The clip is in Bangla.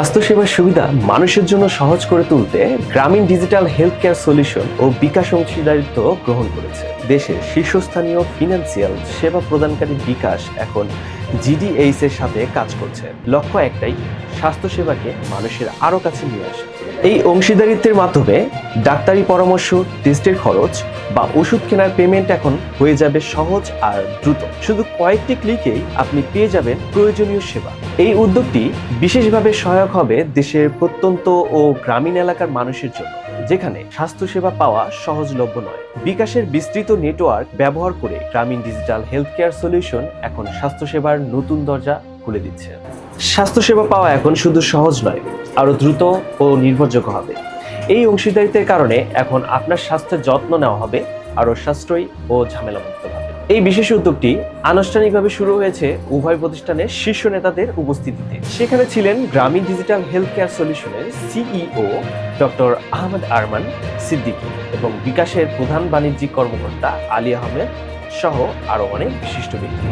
স্বাস্থ্যসেবার সুবিধা মানুষের জন্য সহজ করে তুলতে Grameen digital health care solution ও বিকাশ অংশীদারিত্ব গ্রহণ করেছে। দেশের শীর্ষস্থানীয় ফিনান্সিয়াল সেবা প্রদানকারী বিকাশ এখন জিডিএইচ এর সাথে কাজ করছে। লক্ষ্য একটাই, স্বাস্থ্যসেবাকে মানুষের আরও কাছে নিয়ে আসা এই অংশীদারিত্বের মাধ্যমে ডাক্তারি পরামর্শ, টেস্টের খরচ বা ওষুধ কেনার পেমেন্ট এখন হয়ে যাবে সহজ আর দ্রুত। শুধু কয়েকটি ক্লিকেই আপনি পেয়ে যাবেন প্রয়োজনীয় সেবা। এই উদ্যোগটি বিশেষভাবে সহায়ক হবে দেশের প্রত্যন্ত ও গ্রামীণ এলাকার মানুষের জন্য, যেখানে স্বাস্থ্যসেবা পাওয়া সহজলভ্য নয়। বিকাশের বিস্তৃত নেটওয়ার্ক ব্যবহার করে গ্রামীণ ডিজিটাল হেলথ কেয়ার সলিউশন এখন স্বাস্থ্যসেবার নতুন দরজা খুলে দিচ্ছে। স্বাস্থ্যসেবা পাওয়া এখন শুধু সহজ নয়, আরও দ্রুত ও নির্ভরযোগ্য হবে। এই অংশীদারিত্বের কারণে এখন আপনার স্বাস্থ্যের যত্ন নেওয়া হবে, আরও সাশ্রয়ী ও ঝামেলামুক্ত হবে। এই বিশেষ উদ্যোগটি আনুষ্ঠানিকভাবে শুরু হয়েছে উভয় প্রতিষ্ঠানের শীর্ষ নেতাদের উপস্থিতিতে। সেখানে ছিলেন গ্রামীণ ডিজিটাল হেলথ কেয়ার সলিউশনের সিইও ডক্টর আহমেদ আরমান সিদ্দিকী এবং বিকাশের প্রধান বাণিজ্যিক কর্মকর্তা আলী আহমেদ সহ আরও অনেক বিশিষ্ট ব্যক্তি।